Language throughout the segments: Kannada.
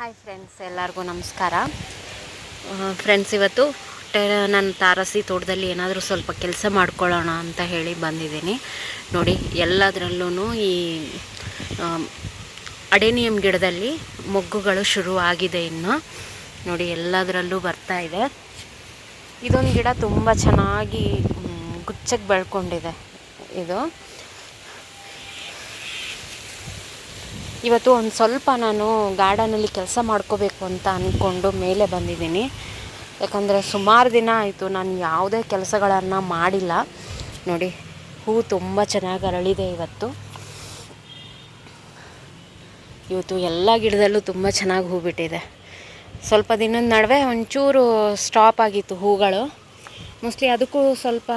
ಹಾಯ್ ಫ್ರೆಂಡ್ಸ್, ಎಲ್ಲರಿಗೂ ನಮಸ್ಕಾರ. ಫ್ರೆಂಡ್ಸ್, ಇವತ್ತು ಟೆ ನನ್ನ ತಾರಸಿ ತೋಟದಲ್ಲಿ ಏನಾದರೂ ಸ್ವಲ್ಪ ಕೆಲಸ ಮಾಡ್ಕೊಳ್ಳೋಣ ಅಂತ ಹೇಳಿ ಬಂದಿದ್ದೀನಿ. ನೋಡಿ ಎಲ್ಲದರಲ್ಲೂ ಈ ಅಡೇನಿಯಂ ಗಿಡದಲ್ಲಿ ಮೊಗ್ಗುಗಳು ಶುರು ಆಗಿದೆ ಇನ್ನು. ನೋಡಿ, ಎಲ್ಲದರಲ್ಲೂ ಬರ್ತಾ ಇದೆ. ಇದೊಂದು ಗಿಡ ತುಂಬ ಚೆನ್ನಾಗಿ ಗುಚ್ಚಕ್ಕೆ ಬೆಳ್ಕೊಂಡಿದೆ. ಇದು ಇವತ್ತು ಒಂದು ಸ್ವಲ್ಪ ನಾನು ಗಾರ್ಡನಲ್ಲಿ ಕೆಲಸ ಮಾಡ್ಕೋಬೇಕು ಅಂತ ಅಂದ್ಕೊಂಡು ಮೇಲೆ ಬಂದಿದ್ದೀನಿ. ಯಾಕಂದರೆ ಸುಮಾರು ದಿನ ಆಯಿತು ನಾನು ಯಾವುದೇ ಕೆಲಸಗಳನ್ನು ಮಾಡಿಲ್ಲ. ನೋಡಿ, ಹೂ ತುಂಬ ಚೆನ್ನಾಗಿ ಅರಳಿದೆ ಇವತ್ತು. ಇವತ್ತು ಎಲ್ಲ ಗಿಡದಲ್ಲೂ ತುಂಬ ಚೆನ್ನಾಗಿ ಹೂ ಬಿಟ್ಟಿದೆ. ಸ್ವಲ್ಪ ದಿನದ ನಡುವೆ ಒಂಚೂರು ಸ್ಟಾಪ್ ಆಗಿತ್ತು ಹೂಗಳು. ಮೋಸ್ಟ್ಲಿ ಅದಕ್ಕೂ ಸ್ವಲ್ಪ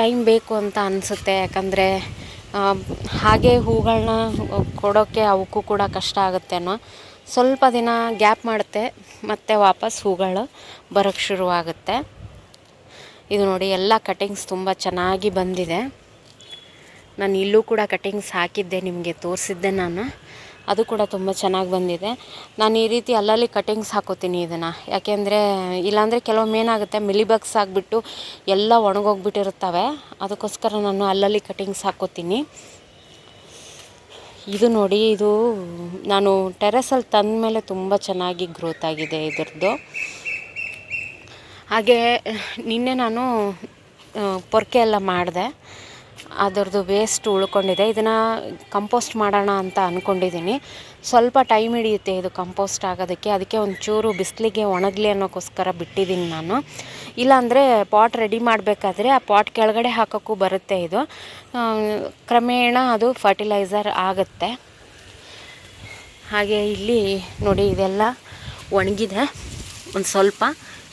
ಟೈಮ್ ಬೇಕು ಅಂತ ಅನಿಸುತ್ತೆ. ಯಾಕಂದರೆ ಹಾಗೆ ಹೂಗಳನ್ನ ಕೊಡೋಕ್ಕೆ ಅವಕ್ಕೂ ಕೂಡ ಕಷ್ಟ ಆಗುತ್ತೇನೋ ಸ್ವಲ್ಪ ದಿನ ಗ್ಯಾಪ್ ಮಾಡುತ್ತೆ, ಮತ್ತೆ ವಾಪಸ್ ಹೂಗಳು ಬರೋಕ್ಕೆ ಶುರುವಾಗುತ್ತೆ. ಇದು ನೋಡಿ ಎಲ್ಲ ಕಟಿಂಗ್ಸ್ ತುಂಬ ಚೆನ್ನಾಗಿ ಬಂದಿದೆ. ನಾನು ಇಲ್ಲೂ ಕೂಡ ಕಟಿಂಗ್ಸ್ ಹಾಕಿದ್ದೆ ನಿಮಗೆ ತೋರಿಸಿದ್ದೆ ನಾನು. ಅದು ಕೂಡ ತುಂಬ ಚೆನ್ನಾಗಿ ಬಂದಿದೆ. ನಾನು ಈ ರೀತಿ ಅಲ್ಲಲ್ಲಿ ಕಟಿಂಗ್ಸ್ ಹಾಕೋತೀನಿ ಇದನ್ನು. ಯಾಕೆಂದರೆ, ಇಲ್ಲಾಂದರೆ ಕೆಲವೊಮ್ಮೆ ಏನಾಗುತ್ತೆ ಮಿಲಿಬಗ್ಸ್ ಆಗಿಬಿಟ್ಟು ಎಲ್ಲ ಒಣಗೋಗ್ಬಿಟ್ಟಿರುತ್ತವೆ. ಅದಕ್ಕೋಸ್ಕರ ನಾನು ಅಲ್ಲಲ್ಲಿ ಕಟಿಂಗ್ಸ್ ಹಾಕೋತೀನಿ. ಇದು ನೋಡಿ, ಇದು ನಾನು ಟೆರೆಸಲ್ಲಿ ತಂದ ಮೇಲೆ ತುಂಬ ಚೆನ್ನಾಗಿ ಗ್ರೋತ್ ಆಗಿದೆ ಇದರದ್ದು. ಹಾಗೆ, ನಿನ್ನೆ ನಾನು ಪೊರ್ಕೆ ಎಲ್ಲ ಮಾಡಿದೆ. ಅದರದ್ದು ವೇಸ್ಟ್ ಉಳ್ಕೊಂಡಿದೆ. ಇದನ್ನು ಕಂಪೋಸ್ಟ್ ಮಾಡೋಣ ಅಂತ ಅಂದ್ಕೊಂಡಿದ್ದೀನಿ ಸ್ವಲ್ಪ ಟೈಮ್ ಹಿಡಿಯುತ್ತೆ ಇದು ಕಂಪೋಸ್ಟ್ ಆಗೋದಕ್ಕೆ. ಅದಕ್ಕೆ ಒಂಚೂರು ಬಿಸಿಲಿಗೆ ಒಣಗಲಿ ಅನ್ನೋಕ್ಕೋಸ್ಕರ ಬಿಟ್ಟಿದ್ದೀನಿ ನಾನು. ಇಲ್ಲಾಂದರೆ ಪಾಟ್ ರೆಡಿ ಮಾಡಬೇಕಾದ್ರೆ ಆ ಪಾಟ್ ಕೆಳಗಡೆ ಹಾಕೋಕ್ಕೂ ಬರುತ್ತೆ ಇದು. ಕ್ರಮೇಣ ಅದು ಫರ್ಟಿಲೈಸರ್ ಆಗುತ್ತೆ. ಹಾಗೆ ಇಲ್ಲಿ ನೋಡಿ ಇದೆಲ್ಲ ಒಣಗಿದೆ. ಒಂದು ಸ್ವಲ್ಪ.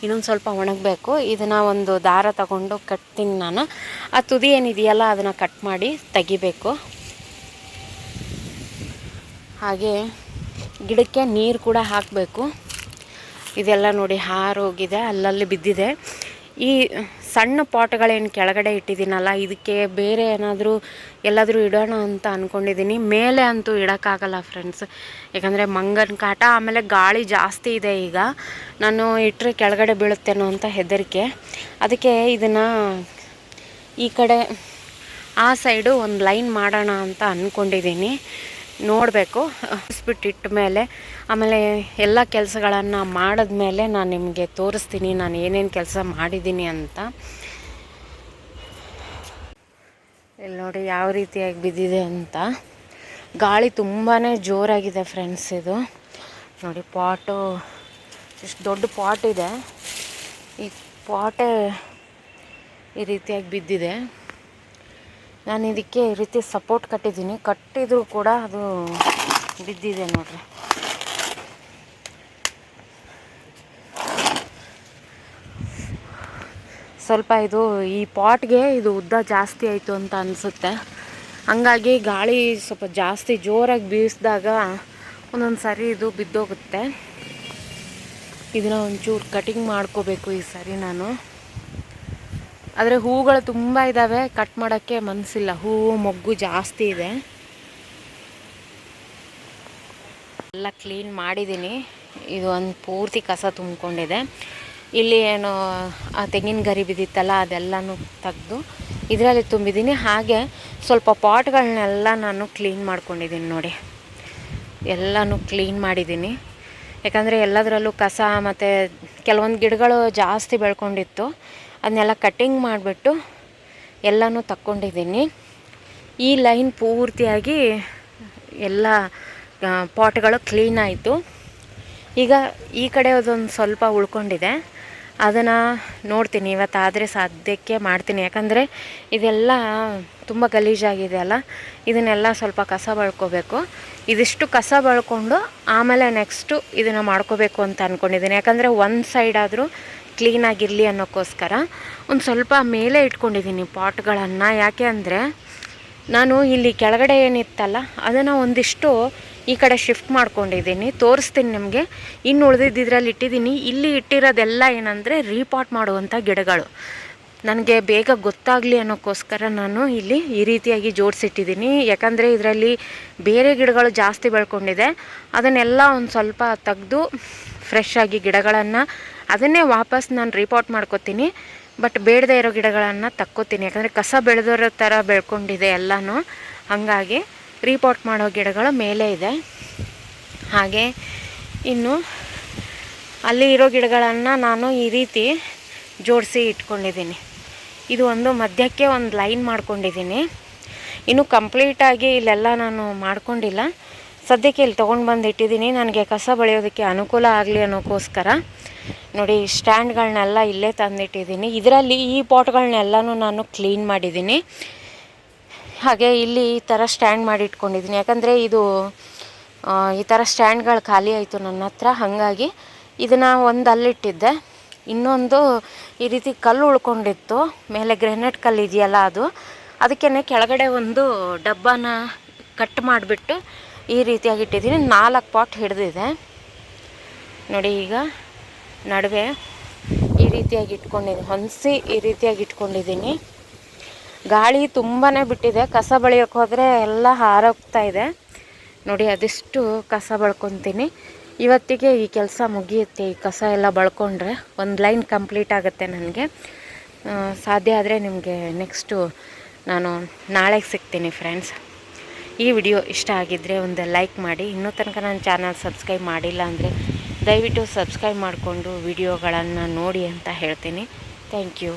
ಇನ್ನೊಂದು ಸ್ವಲ್ಪ ಒಣಗಬೇಕು. ಇದನ್ನು ಒಂದು ದಾರ ತಗೊಂಡು ಕಟ್ತೀನಿ ನಾನು. ಆ ತುದಿ ಏನಿದೆಯಲ್ಲ ಅದನ್ನು ಕಟ್ ಮಾಡಿ ತೆಗಿಬೇಕು. ಹಾಗೆ ಗಿಡಕ್ಕೆ ನೀರು ಕೂಡ ಹಾಕಬೇಕು. ಇದೆಲ್ಲ ನೋಡಿ ಹಾರೋಗಿದೆ, ಅಲ್ಲಲ್ಲಿ ಬಿದ್ದಿದೆ. ಈ ಸಣ್ಣ ಪಾಟ್ಗಳೇನು ಕೆಳಗಡೆ ಇಟ್ಟಿದ್ದೀನಲ್ಲ, ಇದಕ್ಕೆ ಬೇರೆ ಏನಾದರೂ ಎಲ್ಲಾದರೂ ಇಡೋಣ ಅಂತ ಅಂದ್ಕೊಂಡಿದ್ದೀನಿ ಮೇಲೆ ಅಂತೂ ಇಡೋಕ್ಕಾಗಲ್ಲ ಫ್ರೆಂಡ್ಸ್ ಯಾಕಂದರೆ ಮಂಗನ ಕಾಟ, ಆಮೇಲೆ ಗಾಳಿ ಜಾಸ್ತಿ ಇದೆ ಈಗ. ನಾನು ಇಟ್ಟರೆ ಕೆಳಗಡೆ ಬೀಳುತ್ತೇನೋ ಅಂತ ಹೆದರಿಕೆ. ಅದಕ್ಕೆ ಇದನ್ನು ಈ ಕಡೆ ಆ ಸೈಡು ಒಂದು ಲೈನ್ ಮಾಡೋಣ ಅಂತ ಅಂದ್ಕೊಂಡಿದ್ದೀನಿ ನೋಡಬೇಕು. ಇಟ್ಟ ಮೇಲೆ, ಆಮೇಲೆ ಎಲ್ಲ ಕೆಲಸಗಳನ್ನು ಮಾಡಿದ್ಮೇಲೆ ನಾನು ನಿಮಗೆ ತೋರಿಸ್ತೀನಿ, ನಾನು ಏನೇನು ಕೆಲಸ ಮಾಡಿದ್ದೀನಿ ಅಂತ. ಇಲ್ಲಿ ನೋಡಿ ಯಾವ ರೀತಿಯಾಗಿ ಬಿದ್ದಿದೆ ಅಂತ. ಗಾಳಿ ತುಂಬಾ ಜೋರಾಗಿದೆ ಫ್ರೆಂಡ್ಸ್ ಇದು. ನೋಡಿ ಪಾಟು ಇಷ್ಟು ದೊಡ್ಡ ಪಾಟ್ ಇದೆ. ಈ ಪಾಟೇ ಈ ರೀತಿಯಾಗಿ ಬಿದ್ದಿದೆ. ನಾನು ಇದಕ್ಕೆ ಈ ರೀತಿ ಸಪೋರ್ಟ್ ಕಟ್ಟಿದ್ದೀನಿ. ಕಟ್ಟಿದರೂ ಕೂಡ ಅದು ಬಿದ್ದಿದೆ ನೋಡ್ರಿ. ಸ್ವಲ್ಪ ಇದು ಈ ಪಾಟ್ಗೆ ಇದು ಉದ್ದ ಜಾಸ್ತಿ ಆಯಿತು ಅಂತ ಅನಿಸುತ್ತೆ. ಹಂಗಾಗಿ ಗಾಳಿ ಸ್ವಲ್ಪ ಜಾಸ್ತಿ ಜೋರಾಗಿ ಬೀಸಿದಾಗ ಒಂದೊಂದು ಸಾರಿ ಇದು ಬಿದ್ದೋಗುತ್ತೆ. ಇದನ್ನ ಒಂಚೂರು ಕಟಿಂಗ್ ಮಾಡ್ಕೋಬೇಕು ಈ ಸರಿ ನಾನು. ಆದರೆ ಹೂಗಳು ತುಂಬ ಇದ್ದಾವೆ ಕಟ್ ಮಾಡೋಕ್ಕೆ ಮನಸ್ಸಿಲ್ಲ ಹೂವು ಮೊಗ್ಗು ಜಾಸ್ತಿ ಇದೆ. ಎಲ್ಲ ಕ್ಲೀನ್ ಮಾಡಿದ್ದೀನಿ ಇದು ಒಂದು ಪೂರ್ತಿ ಕಸ ತುಂಬಿಕೊಂಡಿದೆ. ಇಲ್ಲಿ ಏನು, ಆ ತೆಂಗಿನ ಗರಿ ಬಿದ್ದಿತ್ತಲ್ಲ, ಅದೆಲ್ಲನೂ ತೆಗೆದು ಇದರಲ್ಲಿ ತುಂಬಿದ್ದೀನಿ ಹಾಗೆ ಸ್ವಲ್ಪ ಪಾಟ್ಗಳನ್ನೆಲ್ಲ ನಾನು ಕ್ಲೀನ್ ಮಾಡ್ಕೊಂಡಿದ್ದೀನಿ ನೋಡಿ. ಎಲ್ಲನೂ ಕ್ಲೀನ್ ಮಾಡಿದ್ದೀನಿ ಯಾಕಂದರೆ ಎಲ್ಲದರಲ್ಲೂ ಕಸ ಮತ್ತು ಕೆಲವೊಂದು ಗಿಡಗಳು ಜಾಸ್ತಿ ಬೆಳ್ಕೊಂಡಿತ್ತು. ಅದನ್ನೆಲ್ಲ ಕಟ್ಟಿಂಗ್ ಮಾಡಿಬಿಟ್ಟು ಎಲ್ಲನೂ ತಕ್ಕೊಂಡಿದ್ದೀನಿ. ಈ ಲೈನ್ ಪೂರ್ತಿಯಾಗಿ ಎಲ್ಲ ಪಾಟ್ಗಳು ಕ್ಲೀನ್ ಆಯಿತು. ಈಗ ಈ ಕಡೆ ಅದೊಂದು ಸ್ವಲ್ಪ ಉಳ್ಕೊಂಡಿದೆ. ಅದನ್ನು ನೋಡ್ತೀನಿ, ಇವತ್ತಾದರೆ ಸಾಧ್ಯಕ್ಕೆ ಮಾಡ್ತೀನಿ. ಯಾಕಂದರೆ ಇದೆಲ್ಲ ತುಂಬ ಗಲೀಜಾಗಿದೆ ಅಲ್ಲ, ಇದನ್ನೆಲ್ಲ ಸ್ವಲ್ಪ ಕಸ ಬಳ್ಕೋಬೇಕು. ಇದಿಷ್ಟು ಕಸ ಬಳ್ಕೊಂಡು ಆಮೇಲೆ ನೆಕ್ಸ್ಟು ಇದನ್ನು ಮಾಡ್ಕೋಬೇಕು ಅಂತ ಅಂದ್ಕೊಂಡಿದ್ದೀನಿ ಯಾಕಂದರೆ ಒಂದು ಸೈಡ್ ಆದರೂ ಕ್ಲೀನಾಗಿರಲಿ ಅನ್ನೋಕ್ಕೋಸ್ಕರ ಒಂದು ಸ್ವಲ್ಪ ಮೇಲೆ ಇಟ್ಕೊಂಡಿದ್ದೀನಿ ಪಾಟ್ಗಳನ್ನು. ಯಾಕೆ ಅಂದರೆ ನಾನು ಇಲ್ಲಿ ಕೆಳಗಡೆ ಏನಿತ್ತಲ್ಲ, ಅದನ್ನು ಒಂದಿಷ್ಟು ಈ ಕಡೆ ಶಿಫ್ಟ್ ಮಾಡ್ಕೊಂಡಿದ್ದೀನಿ ತೋರಿಸ್ತೀನಿ ನಿಮಗೆ. ಇನ್ನು ಉಳಿದಿದ್ದಿದ್ರಲ್ಲಿ ಇಟ್ಟಿದ್ದೀನಿ ಇಲ್ಲಿ ಇಟ್ಟಿರೋದೆಲ್ಲ ಏನಂದರೆ ರೀಪಾಟ್ ಮಾಡುವಂಥ ಗಿಡಗಳು. ನನಗೆ ಬೇಗ ಗೊತ್ತಾಗಲಿ ಅನ್ನೋಕ್ಕೋಸ್ಕರ ನಾನು ಇಲ್ಲಿ ಈ ರೀತಿಯಾಗಿ ಜೋಡಿಸಿಟ್ಟಿದ್ದೀನಿ ಯಾಕಂದರೆ ಇದರಲ್ಲಿ ಬೇರೆ ಗಿಡಗಳು ಜಾಸ್ತಿ ಬೆಳ್ಕೊಂಡಿದೆ. ಅದನ್ನೆಲ್ಲ ಒಂದು ಸ್ವಲ್ಪ ತೆಗೆದು ಫ್ರೆಶ್ ಆಗಿ ಗಿಡಗಳನ್ನು ಅದನ್ನೇ ವಾಪಸ್ ನಾನು ರಿಪೋರ್ಟ್ ಮಾಡ್ಕೋತೀನಿ. ಬಟ್ ಬೇಡದೇ ಇರೋ ಗಿಡಗಳನ್ನು ತಕ್ಕೋತೀನಿ. ಯಾಕಂದರೆ ಕಸ ಬೆಳೆದಿರೋ ಥರ ಬೆಳ್ಕೊಂಡಿದೆ ಎಲ್ಲನೂ. ಹಾಗಾಗಿ ರಿಪೋರ್ಟ್ ಮಾಡೋ ಗಿಡಗಳು ಮೇಲೆ ಇದೆ. ಹಾಗೆ ಇನ್ನು ಅಲ್ಲಿ ಇರೋ ಗಿಡಗಳನ್ನು ನಾನು ಈ ರೀತಿ ಜೋಡಿಸಿ ಇಟ್ಕೊಂಡಿದ್ದೀನಿ. ಇದು ಒಂದು ಮಧ್ಯಕ್ಕೆ ಒಂದು ಲೈನ್ ಮಾಡ್ಕೊಂಡಿದ್ದೀನಿ. ಇನ್ನು ಕಂಪ್ಲೀಟಾಗಿ ಇಲ್ಲೆಲ್ಲ ನಾನು ಮಾಡ್ಕೊಂಡಿಲ್ಲ. ಸದ್ಯಕ್ಕೆ ಇಲ್ಲಿ ತೊಗೊಂಡು ಬಂದು ಇಟ್ಟಿದ್ದೀನಿ ನನಗೆ ಕಸ ಬೆಳೆಯೋದಕ್ಕೆ ಅನುಕೂಲ ಆಗಲಿ ಅನ್ನೋಕ್ಕೋಸ್ಕರ ನೋಡಿ ಸ್ಟ್ಯಾಂಡ್ಗಳನ್ನೆಲ್ಲ ಇಲ್ಲೇ ತಂದಿಟ್ಟಿದ್ದೀನಿ. ಇದರಲ್ಲಿ ಈ ಪಾಟ್ಗಳನ್ನೆಲ್ಲನೂ ನಾನು ಕ್ಲೀನ್ ಮಾಡಿದ್ದೀನಿ. ಹಾಗೆ ಇಲ್ಲಿ ಈ ಥರ ಸ್ಟ್ಯಾಂಡ್ ಮಾಡಿ ಇಟ್ಕೊಂಡಿದ್ದೀನಿ ಯಾಕಂದರೆ ಇದು ಈ ಥರ ಸ್ಟ್ಯಾಂಡ್ಗಳು ಖಾಲಿ ಆಯಿತು ನನ್ನ ಹತ್ರ. ಹಾಗಾಗಿ ಇದನ್ನು ಒಂದು ಅಲ್ಲಿಟ್ಟಿದ್ದೆ ಇನ್ನೊಂದು ಈ ರೀತಿ ಕಲ್ಲು ಉಳ್ಕೊಂಡಿತ್ತು. ಮೇಲೆ ಗ್ರೆನೇಟ್ ಕಲ್ಲು ಇದೆಯಲ್ಲ ಅದು. ಅದಕ್ಕೇ ಕೆಳಗಡೆ ಒಂದು ಡಬ್ಬನ ಕಟ್ ಮಾಡಿಬಿಟ್ಟು ಈ ರೀತಿಯಾಗಿ ಇಟ್ಟಿದ್ದೀನಿ ನಾಲ್ಕು ಪಾಟ್ ಹಿಡಿದಿದೆ. ನೋಡಿ ಈಗ ನಡುವೆ ಈ ರೀತಿಯಾಗಿ ಇಟ್ಕೊಂಡಿದ್ದೀನಿ ಹೊಂದಿಸಿ ಈ ರೀತಿಯಾಗಿ ಇಟ್ಕೊಂಡಿದ್ದೀನಿ ಗಾಳಿ ತುಂಬಾ ಬಿಟ್ಟಿದೆ. ಕಸ ಬಳಿಯೋಕೆ ಹೋದರೆ ಎಲ್ಲ ಹಾರೋಗ್ತಾ ಇದೆ. ನೋಡಿ, ಅದಿಷ್ಟು ಕಸ ಬಳ್ಕೊತೀನಿ. ಇವತ್ತಿಗೆ ಈ ಕೆಲಸ ಮುಗಿಯುತ್ತೆ. ಈ ಕಸ ಎಲ್ಲ ಬಳ್ಕೊಂಡ್ರೆ ಒಂದು ಲೈನ್ ಕಂಪ್ಲೀಟ್ ಆಗುತ್ತೆ ನನಗೆ. ಸಾಧ್ಯ ಆದರೆ ನಿಮಗೆ ನೆಕ್ಸ್ಟು ನಾನು ನಾಳೆಗೆ ಸಿಗ್ತೀನಿ ಫ್ರೆಂಡ್ಸ್. ಈ ವಿಡಿಯೋ ಇಷ್ಟ ಆಗಿದ್ದರೆ ಒಂದು ಲೈಕ್ ಮಾಡಿ. ಇನ್ನೂ ತನಕ ನನ್ನ ಚಾನಲ್ ಸಬ್ಸ್ಕ್ರೈಬ್ ಮಾಡಿಲ್ಲ ಅಂದರೆ ದಯವಿಟ್ಟು ಸಬ್ಸ್ಕ್ರೈಬ್ ಮಾಡಿಕೊಂಡು ವಿಡಿಯೋಗಳನ್ನು ನೋಡಿ ಅಂತ ಹೇಳ್ತೀನಿ. Thank you.